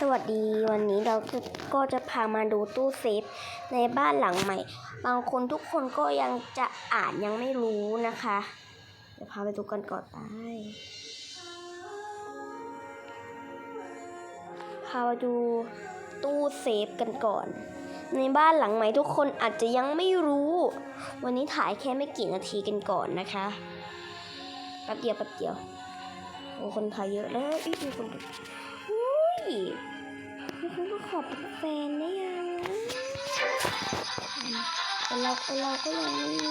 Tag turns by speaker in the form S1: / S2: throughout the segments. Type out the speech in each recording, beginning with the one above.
S1: สวัสดีวันนี้เราจะก็จะพามาดูตู้เซฟในบ้านหลังใหม่ บางคนทุกคนก็ยังจะอ่านยังไม่รู้นะคะ เดี๋ยวพาไปดูกันก่อนไปพาไปดูตู้เซฟกันก่อน ในบ้านหลังใหม่ทุกคนอาจจะยังไม่รู้ วันนี้ถ่ายแค่ไม่กี่นาทีกันก่อนนะคะแป๊บเดียวแป๊บเดียว โอ้คนถ่ายเยอะแล้วอีกมีคนดูอุ้ยมีคนก็ขอเป็นแฟนได้ยังแต่เราแต่เราก็ยังไม่มี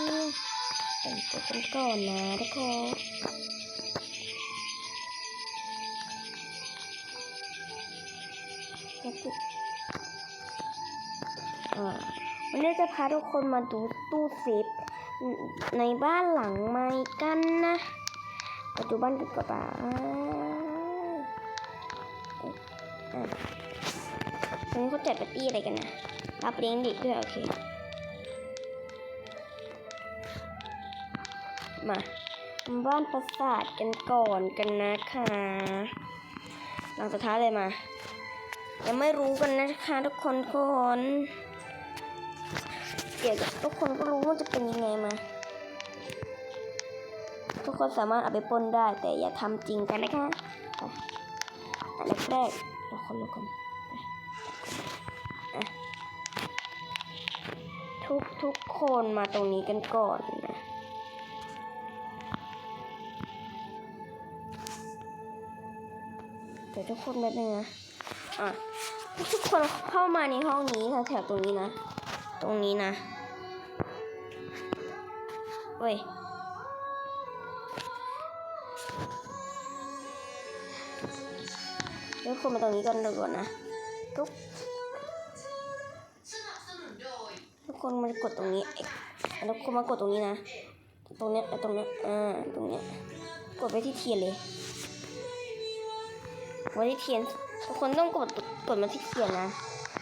S1: แต่งตัวกันก่อนนะทุกคนแล้วก็อ่าวันนี้จะพาทุกคนมาดูตู้เซฟในบ้านหลังใหม่กันนะ ปัจจุบันกันก่อนป่ะอ่าวันนี้เขาจัดปาร์ตี้อะไรกันนะ รับเลี้ยงเด็กด้วยโอเค มาบ้านปราสาทกันก่อนกันนะคะ หลังสุดท้ายเลยมา ยังไม่รู้กันนะคะทุกคนก่อนเดี๋ยวทุกคนก็รู้ว่าจะเป็นยังไงมา ทุกคนสามารถเอาไปปนได้ แต่อย่าทำจริงกันนะคะอันแรกทุกคนทุกคนไปอะทุกทุกคนมาตรงนี้กันก่อนนะเดี๋ยวทุกคนแบบนึงนะอะทุกคนเข้ามาในห้องนี้แถวตรงนี้นะ ตรงนี้นะเว้ย เดี๋ยวคนมาตรงนี้กันด่วนนะทุกทุกคนมากดตรงนี้ทุกคนมากดตรงนี้นะ ตรงเนี้ยตรงเนี้ยอ่าตรงเนี้ยกดไปที่เทียนเลยกดที่เทียนทุกคนต้องกดกดมาที่เทียนนะ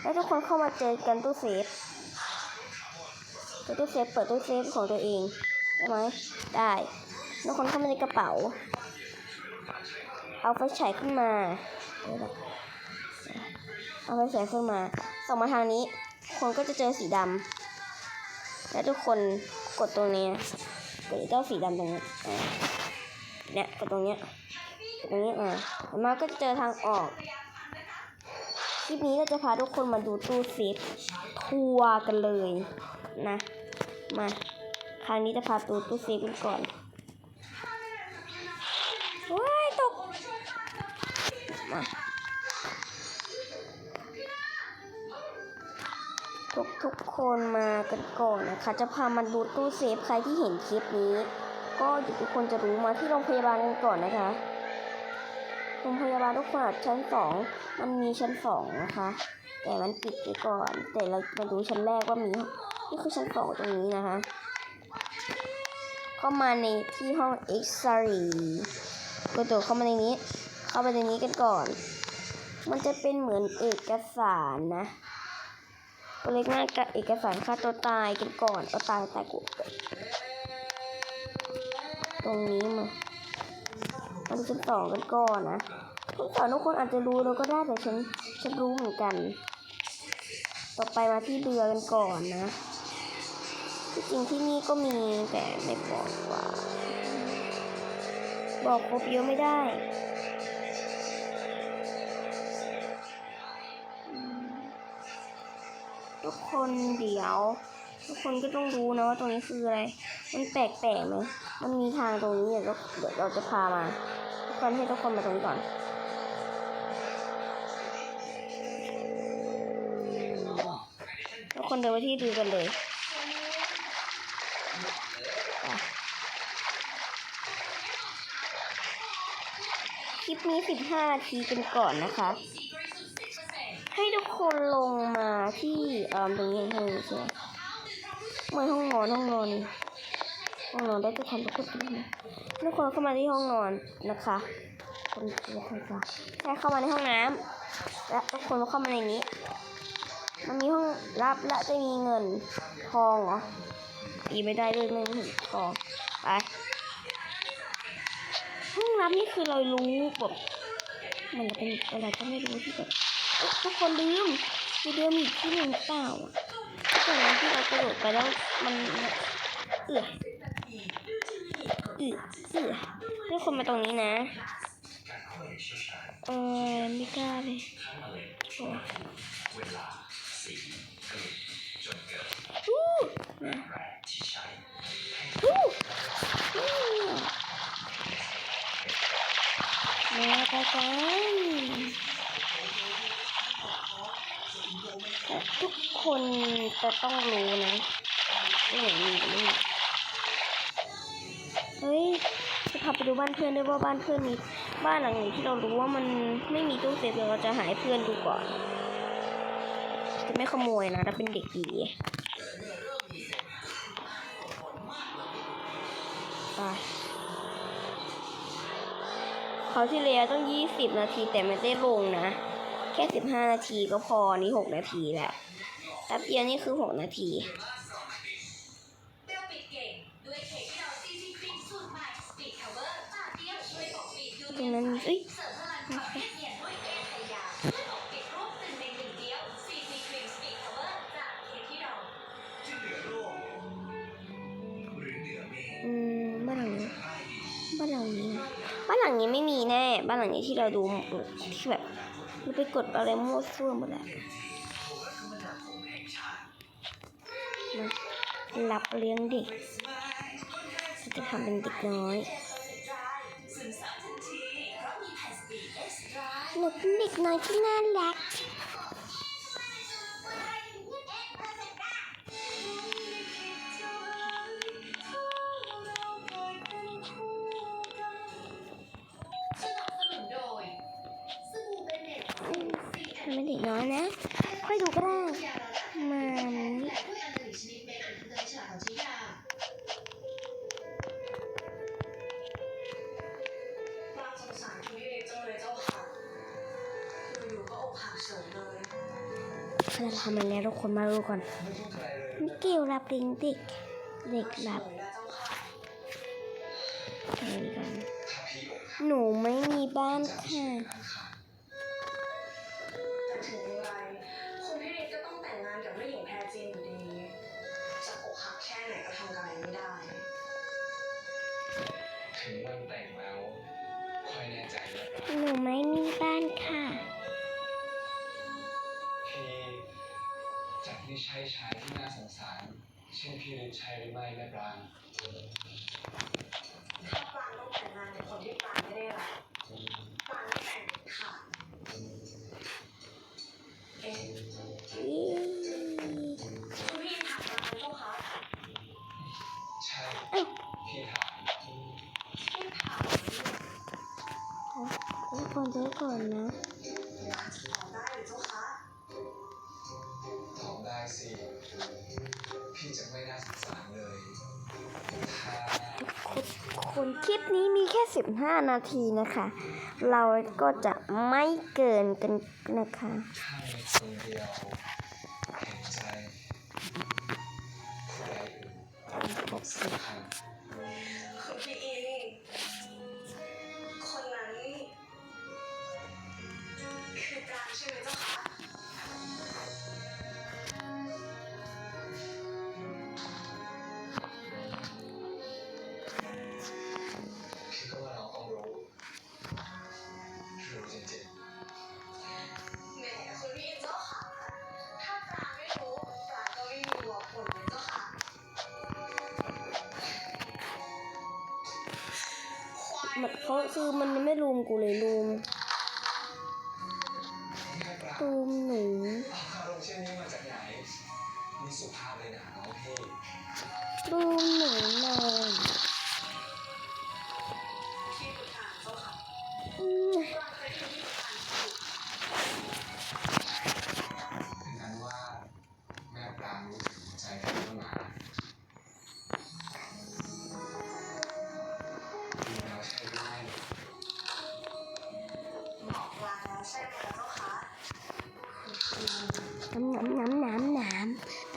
S1: แล้วทุกคนเข้ามาเจอกันตู้เซฟเปิดตู้เซฟเปิดตู้เซฟของตัวเองได้ไหมได้ทุกคนเข้ามาในกระเป๋า เอาไฟฉายขึ้นมา เอาไฟฉายขึ้นมาส่องมาทางนี้ คนก็จะเจอสีดำและทุกคนกดตรงนี้กดเจ้าสีดำตรงนี้เนี่ยกดตรงเนี้ยตรงนี้อ่าแล้วมาก็จะเจอทางออกคลิปนี้เราจะพาทุกคนมาดูตู้เซฟทัวร์กันเลยนะมาครั้งนี้จะพาตูตู้เซฟกันก่อน มาทุกทุกคนมากันก่อนนะคะ จะพามาดูตู้เซฟใครที่เห็นคลิปนี้ ก็เดี๋ยวทุกคนจะรู้มาที่โรงพยาบาลกันก่อนนะคะโรงพยาบาลทุกคนชั้นสองมันมีชั้นสองนะคะ แต่มันปิดไปก่อน แต่เรามาดูชั้นแรกว่ามีนี่คือชั้นสองตรงนี้นะคะ ก็มาในที่ห้องเอ็กซเรย์กดตัวเข้ามาในนี้ เข้าไปในนี้กันก่อน มันจะเป็นเหมือนเอกสารนะตัวเล็กหน้ากับเอกสารค่าตัวตายกันก่อนเอาตายตายกูตรงนี้มามาดูชั้นสอกันก่อนนะชั้นสอทุกคนอาจจะรู้แล้วก็ได้แต่ฉันฉันรู้เหมือนกัน ต่อไปมาที่เรือกันก่อนนะที่จริงที่นี่ก็มีแต่ไม่บอกว่า บอกครบเยอะไม่ได้ ทุกคนเดี๋ยว ทุกคนก็ต้องรู้นะว่าตรงนี้คืออะไร มันแปลกๆไหมมันมีทางตรงนี้เดี๋ยวเดี๋ยวเราจะพามาทุกคนให้ทุกคนมาตรงนี้ก่อนทุกคนเดินไปที่ดูกันเลยคลิปนี้ 15 นาทีกันก่อนนะคะ ให้ทุกคนลงมาที่เอ่อตรงนี้ห้องนี้ใช่ไหมไม่ห้องนอนห้องนอนห้องนอนได้ทุกคนทุกคนทุกคนเข้ามาที่ห้องนอนนะคะคนจะทำค่ะให้เข้ามาในห้องน้ำและทุกคนเข้ามาในนี้ มันมีห้องรับและจะมีเงินทองเหรออีไม่ได้ด้วยไม่มีทองไปห้องรับนี่คือเรารู้แบบมันเป็นอะไรก็ไม่รู้ที่แบบ ทุกคนลืมมีเดิมอีกที่หนึ่งเปล่าอะตรงนั้นที่เรากระโดดไปแล้วมันเอือเอือเอือทุกคนมาตรงนี้นะเออไม่กล้าเลยโอ้ฮู้นะฮู้ฮู้มาไปกันและทุก คนจะต้องรู้นะว่าไหนมีหรือไม่เฮ้ย จะพาไปดูบ้านเพื่อนด้วยว่าบ้านเพื่อนมีบ้านหลังไหนที่เรารู้ว่ามันไม่มีตู้เซฟเดี๋ยเราจะหาให้เพื่อนดูก่อน จะไม่ขโมยนะถ้าเป็นเด็กดีไปเขาที่แล้วต้องยี่สิบนาทีแต่ไม่ได้ลงนะ แค่สิบห้านาทีก็พอ นี่หกนาทีแล้ว แป๊บเดียวนี่คือหกนาที
S2: เปรี้ยวปิดเก่งด้วยเค้กที่เราซีซีครีมสูตรใหม่สปีดคาเวอร์ปาเตี้ยมช่วยปกปิดดู
S1: ตรงนั้นเอ้ย
S2: เสริมพลังความเนียนเนียนด้วยเอไทยาช่วยปกปิดรูปหนึ่งในหนึ่งเดียวซีซีครีมสปีดคาเวอร์จากเค้กที่เรา
S3: ที่เหนือโลกหรือเหนือเมฆ
S1: อืมบ้านหลังนี้
S3: ใต้ดิน
S1: บ้านหลังนี้นะบ้านหลังนี้ไม่มีแน่ บ้านหลังนี้ที่เราดูที่แบบเราไปกดอะไรมั่วซั่วหมดแล้ว
S3: รั
S1: บเลี้ยงเด็กเราจะทำเป็นเด็กน้อย
S2: ซึมซับทันทีเพราะมีแผ่นสปีดเอ็กซ์ตร้า
S1: หนูเป็นเด็กน้อยที่น่ารัก
S2: เฉยเลยเรา
S1: ทำมันแล้วทุกคนมาดูก่อน
S3: ไม่พูดอะไรเลย
S1: มิเกลรับเลี้ยงเด็กเด็กรับ
S2: เฉยนะเจ้าค่ะ
S1: อะไรกัน
S3: ถ้าพี่อกหัก
S1: หนูไม่มีบ้าน
S3: จะไม่
S1: ค่ะ
S3: ใช่อันขาด
S2: แต่ถึงอย่างไรคนพี่เด็กก็ต้องแต่งงานกับแม่หญิงแพรจีนอยู่ดีจะอกหักแค่ไหนก็ทำอะไรไม่ได้
S3: ถึงวัน จะไม่ใช่ชายที่น่าสงสาร เช่นพี่ฤทธิ์ชัยหรือไม่แม่ปราง
S2: ถ้าปรางต้องแต่งงานกับคนที่ปรางไม่ได้รักปรางไม่แต่งเด็ดขาดเอ๊ะ
S1: อี
S2: คุณพี่ถามอะไรเจ้าคะ
S3: ใช่พี่ถาม
S2: พี่ถาม
S1: ทุกคนเจอก่อนนะ
S3: สิ พี่จะไม่น่าสงสารเลยถ้า
S1: คนคลิปนี้มีแค่ 15 นาทีนะคะ เราก็จะไม่เกินกันนะคะ
S3: ถ้ามีคนเดียวเห็นใจผู้ใดอื่นสำคัญ
S2: คุณพี่อีนี่คนนั้นคือปรางใช่ไหมเจ้าคะ
S3: เขา
S1: คือมันไม่รูมกูเลยรูมรูม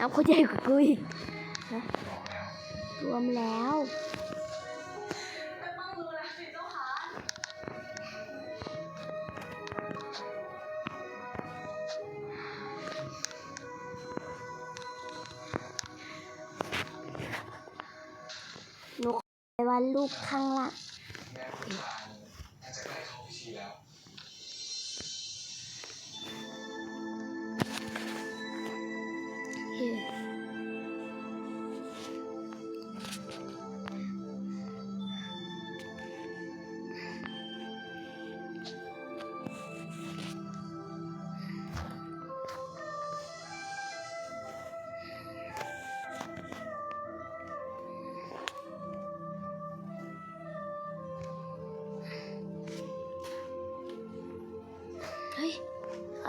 S1: ้ำเขาใหญ่กว่ากูอีกรวมแล้ว
S2: นกไปวั
S1: นลูกข้างล่าง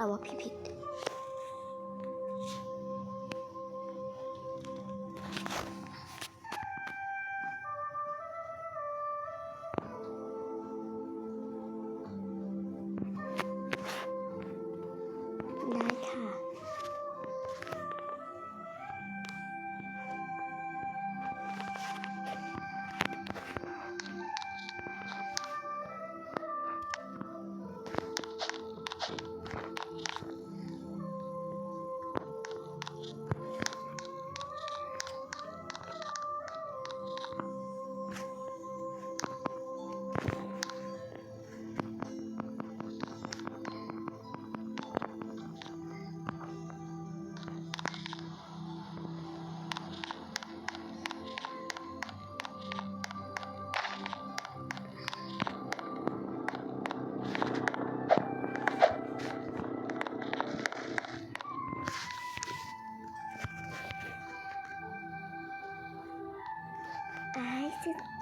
S3: เอา
S1: ว่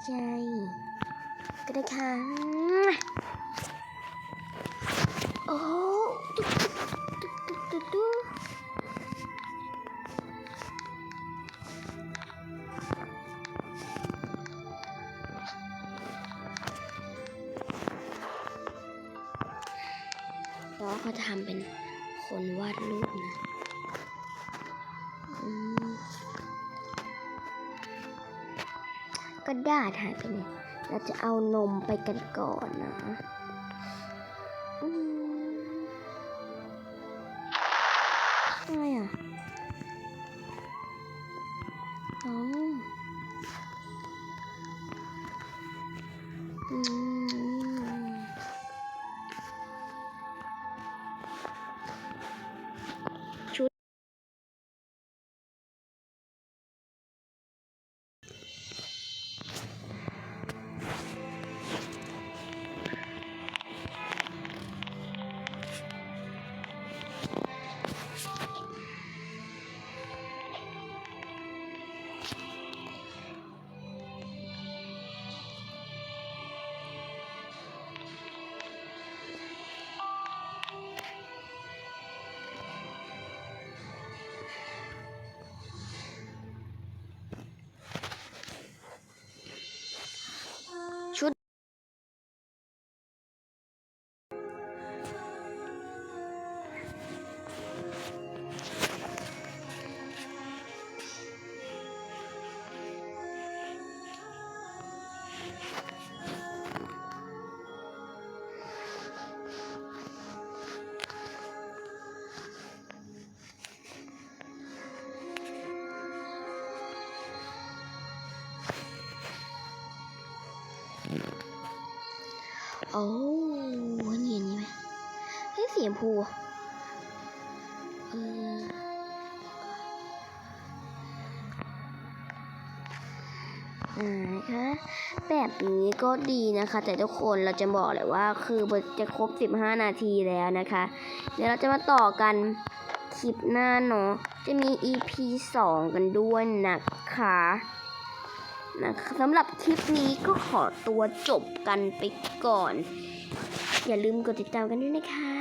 S1: ใจ ก็ได้ค่ะ โอ้ตุ๊กตุ๊กตุ๊กตุ๊กตุ๊กน้องเขาจะทำเป็นคนวาดรูปนะ ระดาษหายไปไหนเราจะเอานมไปกันก่อนนะ โอ้นี่อันนี้ไหมเฮ้ยสีชมพูเอออ่านะคะแบบนี้ก็ดีนะคะ แต่ทุกคนเราจะบอกเลยว่าคือจะครบ 15 นาทีแล้วนะคะ เดี๋ยวเราจะมาต่อกันคลิปหน้าเนาะจะมี EP 2 กันด้วยนะคะ นะคะสำหรับคลิปนี้ก็ขอตัวจบกันไปก่อน อย่าลืมกดติดตามกันด้วยนะคะขอบคุณค่ะ